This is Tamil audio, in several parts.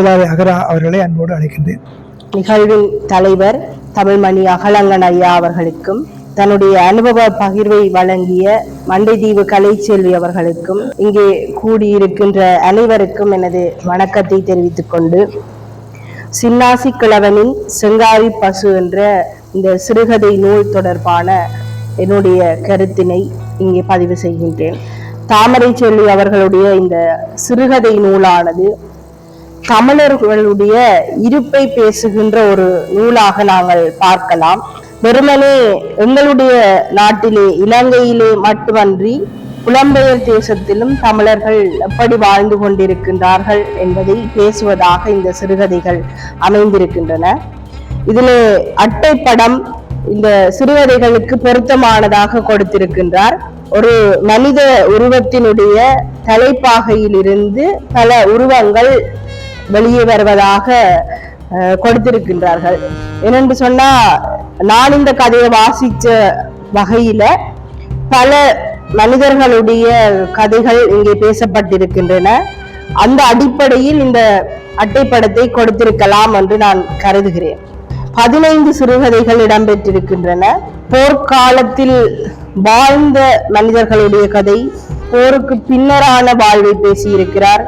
செயலாளர் அகரா அவர்களை அன்போடு அழைக்கின்றேன். நிகழ்வின் தலைவர் தமிழ்மணி அகலங்கன் ஐயா அவர்களுக்கும் தன்னுடைய அனுபவ பகிர்வை வழங்கிய மண்டைதீவு கலைச்செல்வி அவர்களுக்கும் இங்கே கூடியிருக்கின்ற அனைவருக்கும் எனது வணக்கத்தை தெரிவித்துக் கொண்டு சின்னாசி கிழவனின் செங்காரி பசு என்ற இந்த சிறுகதை நூல் தொடர்பான என்னுடைய கருத்தினை இங்கே பதிவு செய்கின்றேன். தாமரை செல்வி அவர்களுடைய இந்த சிறுகதை நூலானது தமிழர்களுடைய இருப்பை பேசுகின்ற ஒரு நூலாக நாங்கள் பார்க்கலாம். வெறுமனே எங்களுடைய நாட்டிலே இலங்கையிலே மட்டுமன்றி புலம்பெயர் தேசத்திலும் தமிழர்கள் எப்படி வாழ்ந்து கொண்டிருக்கின்றார்கள் என்பதை பேசுவதாக இந்த சிறுகதைகள் அமைந்திருக்கின்றன. இதில் அட்டைப்படம் இந்த சிறுகதைகளுக்கு பொருத்தமானதாக கொடுத்திருக்கின்றார். ஒரு மனித உருவத்தினுடைய தலைப்பாகையிலிருந்து பல உருவங்கள் வெளியே வருவதாக அஹ், கொடுத்திருக்கின்றார்கள். ஏனென்று சொன்னா நான் இந்த கதையை வாசிச்ச வகையில பல மனிதர்களுடைய கதைகள் இங்கே பேசப்பட்டிருக்கின்றன. அந்த அடிப்படையில் இந்த அட்டைப்படத்தை கொடுத்திருக்கலாம் என்று நான் கருதுகிறேன். பதினைந்து சிறுகதைகள் இடம்பெற்றிருக்கின்றன. போர்க்காலத்தில் வாழ்ந்த மனிதர்களுடைய கதை போருக்கு பின்னரான வாழ்வை பேசியிருக்கிறார்.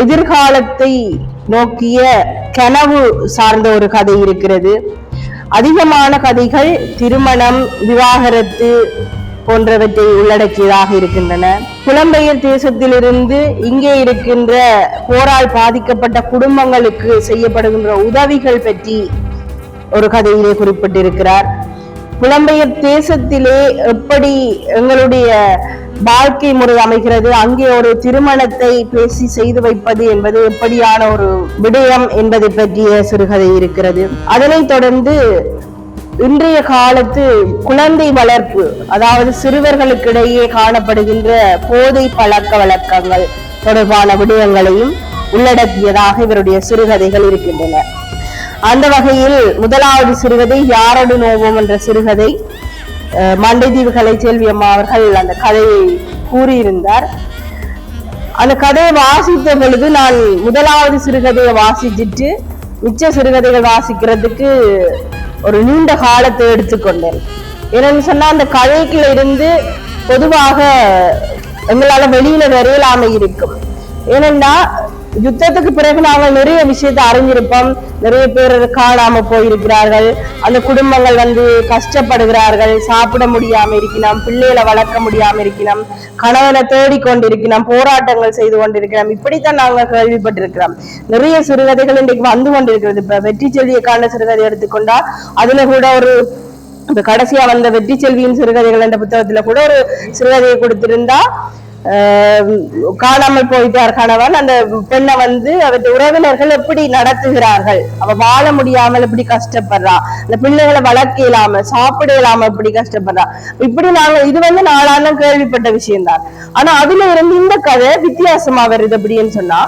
எதிர்காலத்தை நோக்கிய கனவு சார்ந்த ஒரு கதை இருக்கிறது. அதிகமான கதைகள் திருமணம் விவாகரத்து போன்றவற்றை உள்ளடக்கியதாக இருக்கின்றன. புலம்பெயர் தேசத்திலிருந்து இங்கே இருக்கின்ற போரால் பாதிக்கப்பட்ட குடும்பங்களுக்கு செய்யப்படுகின்ற உதவிகள் பற்றி ஒரு கதையிலே குறிப்பிட்டிருக்கிறார். புலம்பெயர் தேசத்திலே எப்படி எங்களுடைய வாழ்க்கை முறை அமைகிறது. அங்கே ஒரு திருமணத்தை பேசி செய்து வைப்பது என்பது எப்படியான ஒரு விடயம் என்பதை பற்றிய சிறுகதை இருக்கிறது. அதனைத் தொடர்ந்து இன்றைய காலத்து குழந்தை வளர்ப்பு அதாவது சிறுவர்களுக்கிடையே காணப்படுகின்ற போதை பழக்க வழக்கங்கள் தொடர்பான விடயங்களையும் உள்ளடக்கியதாக இவருடைய சிறுகதைகள் இருக்கின்றன. அந்த வகையில் முதலாவது சிறுகதை யாரடு நோவோம் என்ற சிறுகதை. மண்டை தீவுகளை செல்வி அம்மா அவர்கள் அந்த கதையை கூறியிருந்தார். அந்த கதையை வாசித்த பொழுது நான் முதலாவது சிறுகதையை வாசிச்சுட்டு மிச்ச சிறுகதைகள் வாசிக்கிறதுக்கு ஒரு நீண்ட காலத்தை எடுத்துக்கொண்டேன். என்னன்னு சொன்னா அந்த கதைக்குள்ள இருந்து பொதுவாக எங்களால வெளியில வரையலாம இருக்கும். ஏனென்னா யுத்தத்துக்கு பிறகு நாங்கள் நிறைய விஷயத்தை அறிஞ்சிருப்போம். நிறைய பேர் காணாம போயிருக்கிறார்கள். அந்த குடும்பங்கள் வந்து கஷ்டப்படுகிறார்கள். சாப்பிட முடியாம இருக்கணும் பிள்ளைகளை வளர்க்க முடியாம இருக்கணும் கணவனை தேடிக்கொண்டிருக்கிறோம் போராட்டங்கள் செய்து கொண்டிருக்கிறோம் இப்படித்தான் நாங்கள் கேள்விப்பட்டிருக்கிறோம். நிறைய சிறுகதைகள் இன்றைக்கு வந்து கொண்டிருக்கிறது. இப்ப வெற்றி செல்வியக்கான சிறுகதை எடுத்துக்கொண்டா அதுல கூட ஒரு இப்ப கடைசியா வந்த வெற்றி செல்வியின் சிறுகதைகள் என்ற புத்தகத்துல கூட ஒரு சிறுகதையை கொடுத்திருந்தா காணாமல் போயிட்டார் கணவன். அந்த பெண்ணை வந்து அவருடைய உறவினர்கள் எப்படி நடத்துகிறார்கள்? அவ வாழ முடியாமல் எப்படி கஷ்டப்படுறா? அந்த பிள்ளைகளை வளர்க்க இல்லாம சாப்பிட இல்லாம எப்படி கஷ்டப்படுறா? இப்படி நாங்க இது வந்து நாளான கேள்விப்பட்ட விஷயம்தான். ஆனா அதுல இருந்து இந்த கதை வித்தியாசமா வருது அப்படின்னு சொன்னா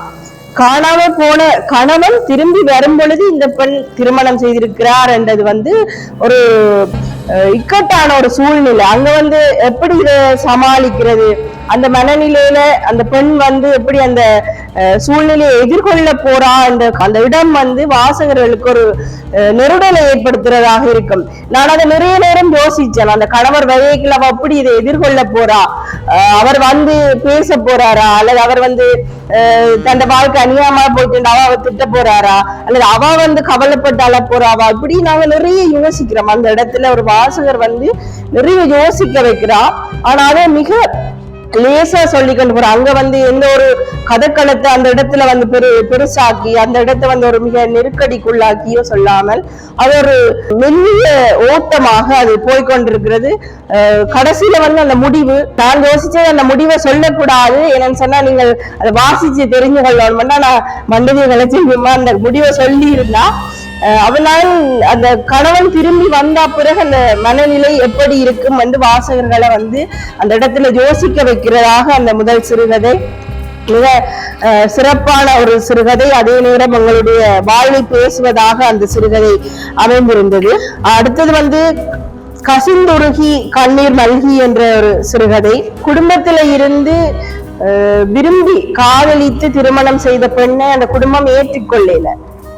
காணாம போன கணவன் திரும்பி வரும் பொழுது இந்த பெண் திருமணம் செய்திருக்கிறார் என்றது வந்து ஒரு அஹ், இக்கட்டான ஒரு சூழ்நிலை. அங்க வந்து எப்படி இதை சமாளிக்கிறது? அந்த மனநிலையில அந்த பெண் வந்து எப்படி அந்த அஹ், சூழ்நிலையை எதிர்கொள்ள போறா? அந்த அந்த இடம் வந்து வாசகர்களுக்கு ஒரு நெருடலை ஏற்படுத்துறதாக இருக்கும். நான் அதை நிறைய நேரம் யோசிச்சேன். அந்த கணவர் வகைக்குள்ள அவ எப்படி இதை எதிர்கொள்ள போறா? அவர் வந்து பேச போறாரா? அல்லது அவர் வந்து அஹ், தன் வாழ்க்கை அநியாயமா போயிட்டு அவ அவ திட்ட போறாரா? அல்லது அவ வந்து கவலைப்பட்டால போறாவா? இப்படி நாங்க நிறைய யோசிக்கிறோம். அந்த இடத்துல ஒரு வாசகர் வந்து நிறைய யோசிக்க வைக்கிறா. ஆனா அதை மிக லேசா சொல்லிக்கொண்டு போறோம் அங்க வந்து எந்த ஒரு கதக்களத்தை அந்த இடத்துல வந்து பெரு பெருசாக்கி அந்த இடத்தை வந்து ஒரு மிக நெருக்கடிக்குள்ளாக்கியோ சொல்லாமல் அது ஒரு மெல்லிய ஓட்டமாக அது போய்கொண்டிருக்கிறது கடைசியில வந்து அந்த முடிவு நான் யோசிச்சது அந்த முடிவை சொல்லக்கூடாது என்னன்னு சொன்னா நீங்கள் அதை வாசிச்சு தெரிஞ்சு கொள்ளணும்னா நான் மண்டபி விளைச்சிருமா அந்த முடிவை சொல்லி இருந்தா அவனால் அந்த கணவன் திரும்பி வந்தா பிறகு அந்த மனநிலை எப்படி இருக்கும் என்று வாசகர்களை வந்து அந்த இடத்துல யோசிக்க வைக்கிறதாக அந்த முதல் சிறுகதை. மிக அஹ், சிறப்பான ஒரு சிறுகதை. அதே நேரம் உங்களுடைய வாழ்வை பேசுவதாக அந்த சிறுகதை அமைந்திருந்தது. அடுத்தது வந்து கசிந்துருகி கண்ணீர் மல்கி என்ற ஒரு சிறுகதை. குடும்பத்துல இருந்து அஹ், விரும்பி காதலித்து திருமணம் செய்த பெண்ணை அந்த குடும்பம் ஏற்றுக்கொள்ளல.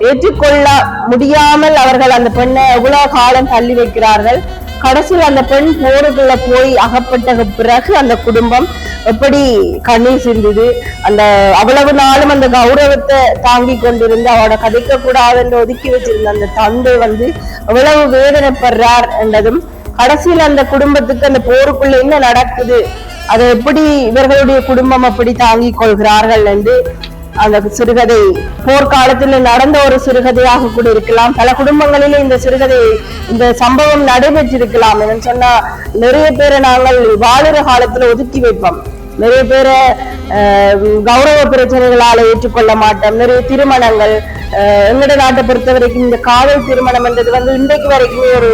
ஏற்றுக்கொள்ள முடியாமல் அவர்கள் அந்த பெண்ணை எவ்வளவு காலம் தள்ளி வைக்கிறார்கள்? கடைசியில் அந்த பெண் போருக்குள்ள போய் அகப்பட்ட பிறகு அந்த குடும்பம் எப்படி கண்ணீர் சிந்துது? அந்த அவ்வளவு நாளும் அந்த கௌரவத்தை தாங்கி கொண்டிருந்து அவரோட கதைக்க கூடாது என்று ஒதுக்கி வச்சிருந்த அந்த தந்தை வந்து எவ்வளவு வேதனைப்படுறார் என்றதும் கடைசியில் அந்த குடும்பத்துக்கு அந்த போருக்குள்ள என்ன நடக்குது? அதை எப்படி இவர்களுடைய குடும்பம் அப்படி தாங்கிக் கொள்கிறார்கள் என்று அந்த சிறுகதை போர்க்காலத்தில் நடந்த ஒரு சிறுகதையாக கூட இருக்கலாம். பல குடும்பங்களிலே இந்த சிறுகதை இந்த சம்பவம் நடைபெற்றிருக்கலாம் என்னன்னு சொன்னா நிறைய பேரை நாங்கள் வாழுற காலத்துல ஒதுக்கி வைப்போம். நிறைய பேரை கௌரவ பிரச்சனைகளால ஏற்றுக்கொள்ள மாட்டோம். நிறைய திருமணங்கள் அஹ், நாட்டை பொறுத்த வரைக்கும் இந்த காதல் திருமணம் என்றது வந்து இன்றைக்கு வரைக்குமே ஒரு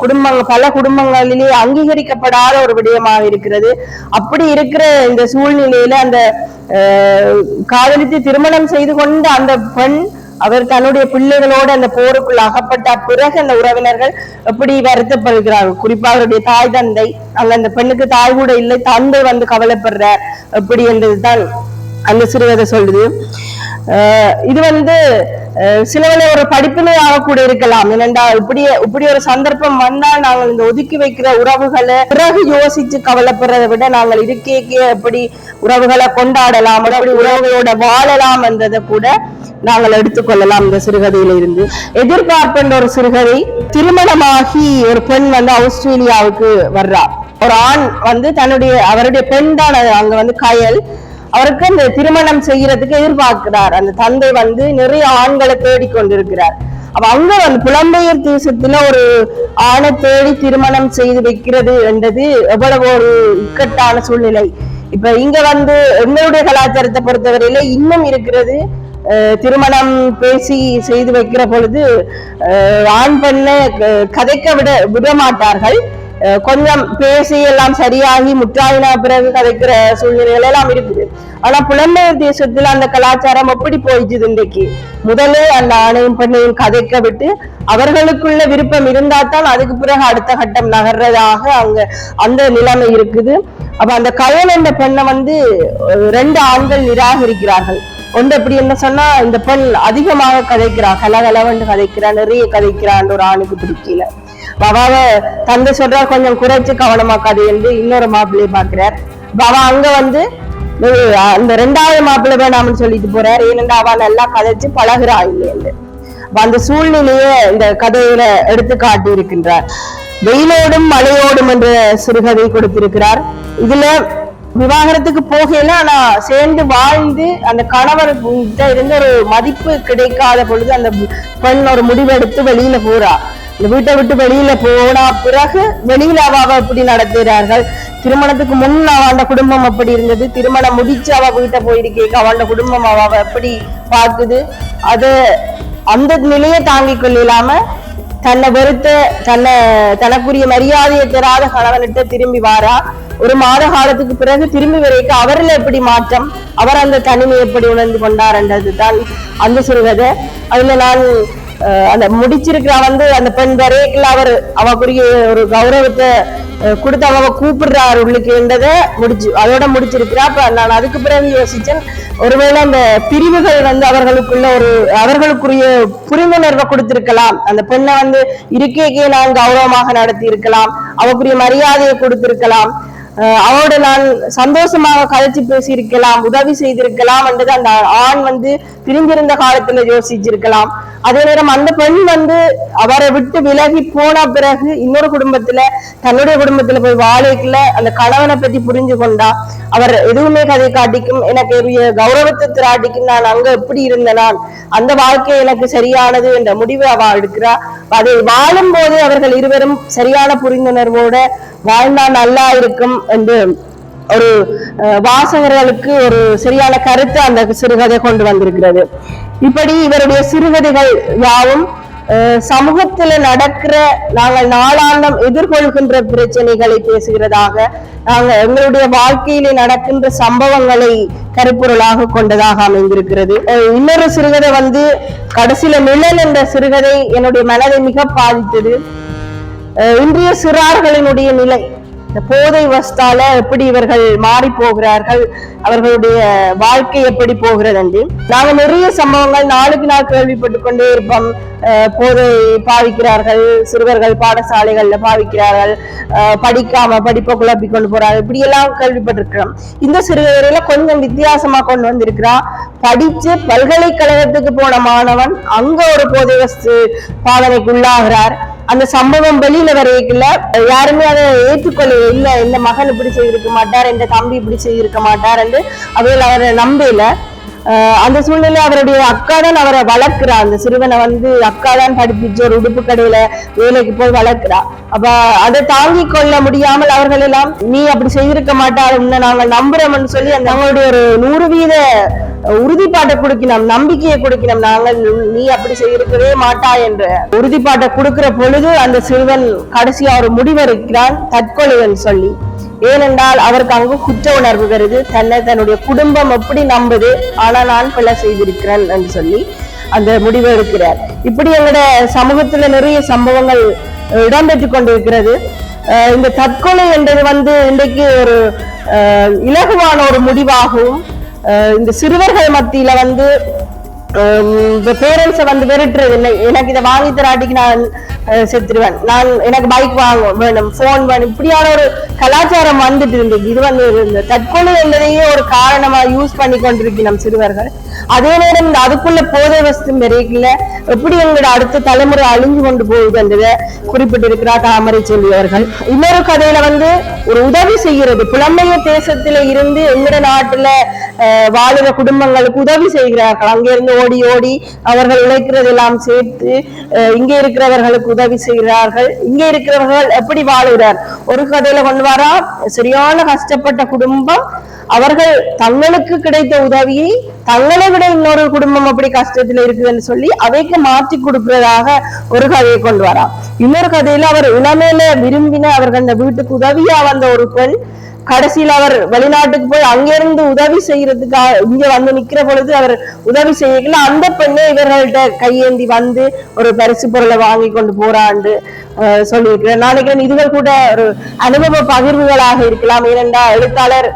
குடும்பங்கள் பல குடும்பங்களிலே அங்கீகரிக்கப்படாத ஒரு விடயமாக இருக்கிறது. அப்படி இருக்கிற இந்த சூழ்நிலையில அந்த காதலித்து திருமணம் செய்து கொண்ட அந்த பெண் அவர் தன்னுடைய பிள்ளைகளோடு அந்த போருக்குள் அகப்பட்ட பிறகு அந்த உறவினர்கள் எப்படி வருத்தப்படுகிறார்கள் குறிப்பா அவருடைய தாய் தந்தை அங்க அந்த பெண்ணுக்கு தாய் கூட இல்லை தந்தை வந்து கவலைப்படுறார் எப்படி என்றதுதான் அந்த சிறுவதை சொல்லுது. இது வந்து சிலவனை ஒரு படிப்பினையாக கூட இருக்கலாம். ஏனென்றா இப்படி இப்படி ஒரு சந்தர்ப்பம் வந்தால் நாங்கள் இந்த ஒதுக்கி வைக்கிற உறவுகளை பிறகு யோசிச்சு கவலைப்படுறதை விட நாங்கள் இருக்கேக்கே எப்படி உறவுகளை கொண்டாடலாம் அப்படி உறவுகளோட வாழலாம் என்றதை கூட நாங்கள் எடுத்துக்கொள்ளலாம் இந்த சிறுகதையில இருந்து. எதிர்பார்ப்புன்ற ஒரு சிறுகதை திருமணமாகி ஒரு பெண் வந்து ஆஸ்திரேலியாவுக்கு வர்றா. ஒரு ஆண் வந்து தன்னுடைய அவருடைய பெண் தான் அங்க வந்து கயல். அவருக்கு அந்த திருமணம் செய்யறதுக்கு எதிர்பார்க்கிறார். அந்த தந்தை வந்து நிறைய ஆண்களை தேடிக்கொண்டிருக்கிறார் அப்ப அங்க வந்து புலம்பெயர் தேசத்துல ஒரு ஆணை தேடி திருமணம் செய்து வைக்கிறது என்றது எவ்வளவு ஒரு இக்கட்டான சூழ்நிலை. இப்ப இங்க வந்து எங்களுடைய கலாச்சாரத்தை பொறுத்தவரையில இன்னும் இருக்கிறது திருமணம் பேசி செய்து வைக்கிற பொழுது ஆண் பெண்ணை க- கதைக்க விட விட மாட்டார்கள் கொஞ்சம் பேசி எல்லாம் சரியாகி முற்றாயினா பிறகு கதைக்கிற சூழ்நிலைகள் எல்லாம் இருக்குது. ஆனா புலம்பெயர் தேசத்துல அந்த கலாச்சாரம் எப்படி போயிடுச்சு இன்றைக்கு? முதலே அந்த ஆணையும் பெண்ணையும் கதைக்க விட்டு அவர்களுக்குள்ள விருப்பம் இருந்தா தான் அதுக்கு பிறகு அடுத்த கட்டம் நகர்றதாக அங்க அந்த நிலைமை இருக்குது. அப்ப அந்த கயல் என்ற பெண்ணை வந்து ரெண்டு ஆண்கள் நிராகரிக்கிறார்கள். ஒன்று எப்படி என்ன சொன்னா இந்த பெண் அதிகமாக கதைக்கிறா கலகலவென்று கதைக்கிறா நிறைய கதைக்கிறான் ஒரு ஆணுக்கு பிடிக்கல. பாபாவ தந்தை சொல்றார் கொஞ்சம் குறைச்சு கவனமாக்காது என்று இன்னொரு மாப்பிள்ளையை பாக்குறாரு பாபா அங்க வந்து அந்த ரெண்டாவது மாப்பிள்ளை வேணாம்னு சொல்லிட்டு போறார். ஏனென்றா அவ நல்லா கதைச்சு பழகுறா இல்லைன்னு அந்த சூழ்நிலையை இந்த கதையில எடுத்து காட்டி இருக்கின்றார் வெயிலோடும் மழையோடும் என்ற சிறுகதை கொடுத்திருக்கிறார். இதுல விவாகரத்துக்கு போகையில ஆனா சேர்ந்து வாழ்ந்து அந்த கணவர் கிட்ட இருந்து ஒரு மதிப்பு கிடைக்காத பொழுது அந்த பெண் ஒரு முடிவெடுத்து வெளியில போறா. வீட்டை விட்டு வெளியில போனா பிறகு வெளியில அவ எப்படி நடத்துகிறார்கள்? திருமணத்துக்கு முன் அவன் குடும்பம் அப்படி இருந்தது? திருமணம் முடிச்சு அவ வீட்டை போயிருக்கேக்க அவன் குடும்பம் அவ எப்படி பார்க்குது? அது அந்த நிலையை தாங்கிக் கொள்ளாம தன்னை வெறுத்த தன்னை தனக்குரிய மரியாதையை தராத கணவன்கிட்ட திரும்பி வாரா? ஒரு மாத காலத்துக்கு பிறகு திரும்பி வரைக்கும் அவரில் எப்படி மாற்றம்? அவர் அந்த தனிமை எப்படி உணர்ந்து கொண்டார் தான் அந்த சொல்வதை அதுல நான் அந்த முடிச்சிருக்கிற வந்து அந்த பெண் வரைக்கும் அவர் அவக்குரிய ஒரு கௌரவத்தை கொடுத்து அவ கூப்பிடுறாரு உள்ளுக்குன்றத முடிச்சு அதோட முடிச்சிருக்கிறா அப்ப நான் அதுக்கு பிறகு யோசிச்சேன் ஒருவேளை அந்த பிரிவுகள் வந்து அவர்களுக்குள்ள ஒரு அவர்களுக்குரிய புரிந்துணர்வை கொடுத்திருக்கலாம். அந்த பெண்ணை வந்து இருக்கைக்கே நான் கௌரவமாக நடத்தி இருக்கலாம் அவக்குரிய மரியாதையை கொடுத்திருக்கலாம். அவரோட நான் சந்தோஷமாக கதைச்சு பேசியிருக்கலாம் உதவி செய்திருக்கலாம் என்றது அந்த ஆண் வந்து பிரிஞ்சிருந்த காலத்துல யோசிச்சிருக்கலாம். அதே நேரம் அந்த பெண் வந்து அவரை விட்டு விலகி போன பிறகு இன்னொரு குடும்பத்துல தன்னுடைய குடும்பத்துல போய் வாழைக்குள்ள அந்த கணவனை பத்தி புரிஞ்சு கொண்டா அவர் எதுவுமே கதை காட்டிக்கும் எனக்கு கௌரவத்தை திராட்டிக்கும் நான் அங்க எப்படி இருந்த நான் அந்த வாழ்க்கை எனக்கு சரியானது என்ற முடிவு அவ எடுக்கிறா. அதை வாழும் போது அவர்கள் இருவரும் சரியான புரிந்துணர்வோட வாழ்ந்தா நல்லா இருக்கும் என்று ஒரு வாசகர்களுக்கு ஒரு சரியான கருத்து அந்த சிறுகதை கொண்டு வந்திருக்கிறது. இப்படி இவருடைய சிறுகதைகள் யாவும் சமூகத்துல நடக்கிற நாங்கள் நாளாந்தம் எதிர்கொள்கின்ற பிரச்சனைகளை பேசுகிறதாக நாங்கள் எங்களுடைய வாழ்க்கையில நடக்கின்ற சம்பவங்களை கருப்பொருளாக கொண்டதாக அமைந்திருக்கிறது. இன்னொரு சிறுகதை வந்து கடைசியில நிழல் என்ற சிறுகதை என்னுடைய மனதை மிக பாதித்தது. இன்றைய சிறார்களினுடைய நிலை. இந்த போதை வஸ்தால எப்படி இவர்கள் மாறி போகிறார்கள் அவர்களுடைய வாழ்க்கை எப்படி போகிறது என்று நாங்கள் நிறைய சம்பவங்கள் நாளுக்கு நாள் கேள்விப்பட்டு கொண்டே இருப்போம். அஹ் போதை பாவிக்கிறார்கள் சிறுவர்கள் பாடசாலைகள்ல பாவிக்கிறார்கள் படிக்காம படிப்பை குழப்பி கொண்டு போறாங்க இப்படி எல்லாம் கேள்விப்பட்டிருக்கிறோம். இந்த சிறுவரையில கொஞ்சம் வித்தியாசமா கொண்டு வந்திருக்கிறா. படிச்சு பல்கலைக்கழகத்துக்கு போன மாணவன் அங்க ஒரு போதை வஸ்து பாவனைக்கு உள்ளாகிறார் அந்த சம்பவம் வெளியில வரையில யாருமே அதை ஏற்றுக்கொள்ள இல்லை இந்த மகன் இப்படி செய்திருக்க மாட்டார் இந்த தம்பி இப்படி செய்திருக்க மாட்டார் என்று அவர்கள் அவரை நம்பல. அந்த சூழ்நிலை அவருடைய அக்கா தான் அவரை வளர்க்கிறா. அந்த சிறுவனை வந்து அக்கா தான் படிப்பிச்சு ஒரு உடுப்பு கடையில வேலைக்கு போய் வளர்க்கிறா. அப்ப அதை தாங்கிக் கொள்ள முடியாமல் அவர்கள் எல்லாம் நீ அப்படி செய்திருக்க மாட்டார் உன்னை நாங்கள் நம்புறோம்னு சொல்லி அந்த அவங்களுடைய ஒரு நூறு வீத உறுதிப்பாட்டை கொடுக்கணும் நம்பிக்கையை கொடுக்கணும். நாங்கள் நீ அப்படி செய்திருக்கவே மாட்டா என்ற. உறுதிப்பாட்டை கொடுக்கிற பொழுது அந்த சிறுவன் கடைசியா ஒரு முடிவெடுக்கிறான் தற்கொலைவன் சொல்லி. ஏனென்றால் அவருக்கு அங்கு குற்ற உணர்வு வருது. தன்னை தன்னுடைய குடும்பம் எப்படி நம்புது? ஆனா நான் பிள்ளை செய்திருக்கிறேன் என்று சொல்லி அந்த முடிவு எடுக்கிறார். இப்படி எங்களோட சமூகத்துல நிறைய சம்பவங்கள் இடம்பெற்று கொண்டிருக்கிறது. அஹ் இந்த தற்கொலை என்றது வந்து இன்றைக்கு ஒரு இலகுவான ஒரு முடிவாகவும் இந்த சிறுவர்கள் மத்தியில வந்து Um, இந்த பேரண்ட்ஸை வந்து விரட்டுறது இல்லை எனக்கு இதை வாங்கி தராட்டிக்கு நான் செத்துருவேன். நான் எனக்கு பைக் வாங்க வேணும் ஃபோன் வேணும். இப்படியான ஒரு கலாச்சாரம் வந்துட்டு இருந்தது. இது வந்து இருந்தது தற்கொலை என்பதையே ஒரு காரணமா யூஸ் பண்ணி கொண்டிருக்கிறோம் சிறுவர்கள். அதே நேரம் இந்த அதுக்குள்ள போதை வஸ்து மெருகில எப்படி எங்களோட அடுத்த தலைமுறை அழிஞ்சு கொண்டு போகுது என்றதை குறிப்பிட்டிருக்கிறார் தாமரை செல்வி அவர்கள். இன்னொரு கதையில வந்து ஒரு உதவி செய்கிறது. புலமைய தேசத்துல இருந்து எங்களோட நாட்டுல வாழுற குடும்பங்களுக்கு உதவி செய்கிறார்கள். அங்கிருந்து ஓடி ஓடி அவர்கள் உழைக்கிறதெல்லாம் சேர்த்து இங்கே இருக்கிறவர்களுக்கு உதவி செய்கிறார்கள். இங்கே இருக்கிறவர்கள் எப்படி வாழுகிறார்? ஒரு கதையில கொண்டு வரா சரியான கஷ்டப்பட்ட குடும்பம் அவர்கள் தங்களுக்கு கிடைத்த உதவியை தங்களை விட இன்னொரு குடும்பம் அப்படி கஷ்டத்துல இருக்குதுன்னு சொல்லி அவைக்கு மாற்றி கொடுக்கிறதாக ஒரு கதையை கொண்டு வரா. இன்னொரு கதையில அவர் இளமையில விரும்பின அவர்கள் அந்த வீட்டுக்கு உதவியா வந்த ஒரு பெண் கடைசியில் அவர் வெளிநாட்டுக்கு போய் அங்கிருந்து உதவி செய்யறதுக்காக இங்க வந்து நிக்கிற பொழுது அவர் உதவி செய்யல அந்த பெண்ணே இவர்கள்ட்ட கையேந்தி வந்து ஒரு பரிசு பொருளை வாங்கி கொண்டு போறாண்டு சொல்லியிருக்கிறேன் நினைக்கிறேன் இதுகள் கூட ஒரு அனுபவ பகிர்வுகளாக இருக்கலாம். ஏனென்றா எழுத்தாளர்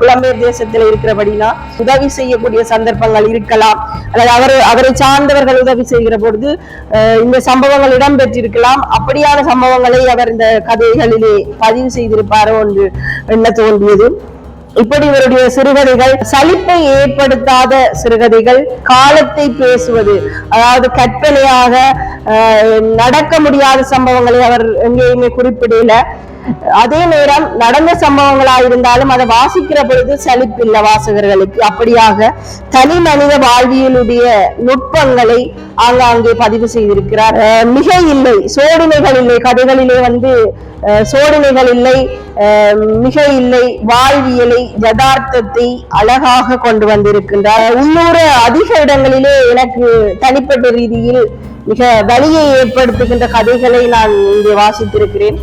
புலம்பெயர் தேசத்தில் இருக்கிறபடினா உதவி செய்யக்கூடிய சந்தர்ப்பங்கள் இருக்கலாம். அல்லது அவர் அவரை சார்ந்தவர்கள் உதவி செய்கிற பொழுது அஹ், இந்த சம்பவங்கள் இடம்பெற்றிருக்கலாம். அப்படியான சம்பவங்களை அவர் இந்த கதைகளிலே பதிவு செய்திருப்பாரோ என்று எண்ண தோன்றியது இப்படி இவருடைய சிறுகதைகள் சலிப்பை ஏற்படுத்தாத சிறுகதைகள் காலத்தை பேசுவது அதாவது கற்பனையாக நடக்க முடியாத சம்பவங்களை அவர் எங்கேயுமே குறிப்பிடல. அதே நேரம் நடந்த சம்பவங்களா இருந்தாலும் அதை வாசிக்கிற பொழுது சலிப்பில்லை வாசகர்களுக்கு. அப்படியாக தனி மனித வாழ்வியலுடைய நுட்பங்களை ஆங்காங்கே பதிவு செய்திருக்கிறார். மிக இல்லை சோடினைகள் இல்லை கதைகளிலே வந்து சோடினைகள் இல்லை அஹ், மிக இல்லை வாழ்வியலை யதார்த்தத்தை அழகாக கொண்டு வந்திருக்கின்றார். உள்ளூர அதிக இடங்களிலே எனக்கு தனிப்பட்ட ரீதியில் மிக வலியை ஏற்படுத்துகின்ற கதைகளை நான் இங்கே வாசித்திருக்கிறேன்.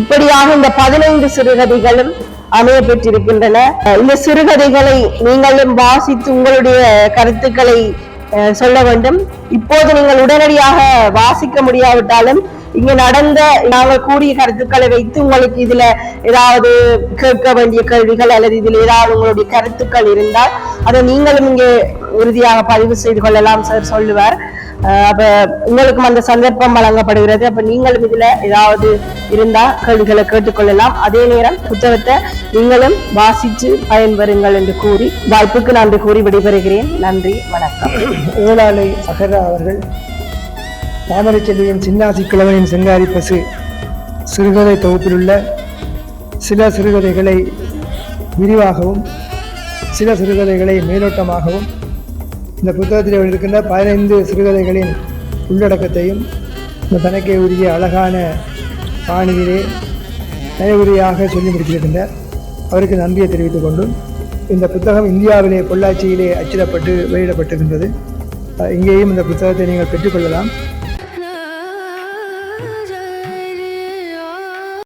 இப்படியாக இந்த பதினைந்து சிறுகதைகளும் அமைய பெற்றிருக்கின்றன. இந்த சிறுகதைகளை நீங்களும் வாசித்து உங்களுடைய கருத்துக்களை சொல்ல வேண்டும். இப்போது நீங்கள் உடனடியாக வாசிக்க முடியாவிட்டாலும் இங்க நடந்த நாங்கள் கூறிய கருத்துக்களை வைத்து உங்களுக்கு இதுல ஏதாவது கேட்க வேண்டிய கேள்விகள் அல்லது இதுல ஏதாவது உங்களுடைய கருத்துக்கள் இருந்தால் அதை நீங்களும் இங்கே உறுதியாக பதிவு செய்து கொள்ளலாம் சார் சொல்லுவார். அப்ப உங்களுக்கும் அந்த சந்தர்ப்பம் வழங்கப்படுகிறது. அப்ப நீங்களும் இதுல ஏதாவது இருந்தா கேள்விகளை கேட்டுக்கொள்ளலாம். அதே நேரம் புத்தகத்தை நீங்களும் வாசிச்சு பயன்பெறுங்கள் என்று கூறி வாய்ப்புக்கு நன்றி கூறி விடைபெறுகிறேன். நன்றி வணக்கம். ஏழாலை சகரா அவர்கள் தாமரை செல்வியின் சின்னாசி கிழவனின் செங்காரி பசு சிறுகதை தொகுப்பிலுள்ள சில சிறுகதைகளை விரிவாகவும் சில சிறுகதைகளை மேலோட்டமாகவும் இந்த புத்தகத்தில் இருக்கின்ற பதினைந்து சிறுகதைகளின் உள்ளடக்கத்தையும் இந்த தனக்கே உரிய அழகான பாணியிலே நயவுரையாக சொல்லி முடித்திருக்கின்றார் அவருக்கு நன்றியை தெரிவித்துக் கொண்டும் இந்த புத்தகம் இந்தியாவிலே பொள்ளாச்சியிலே அச்சிடப்பட்டு வெளியிடப்பட்டிருக்கின்றது இங்கேயும் இந்த புத்தகத்தை நீங்கள் பெற்றுக்கொள்ளலாம்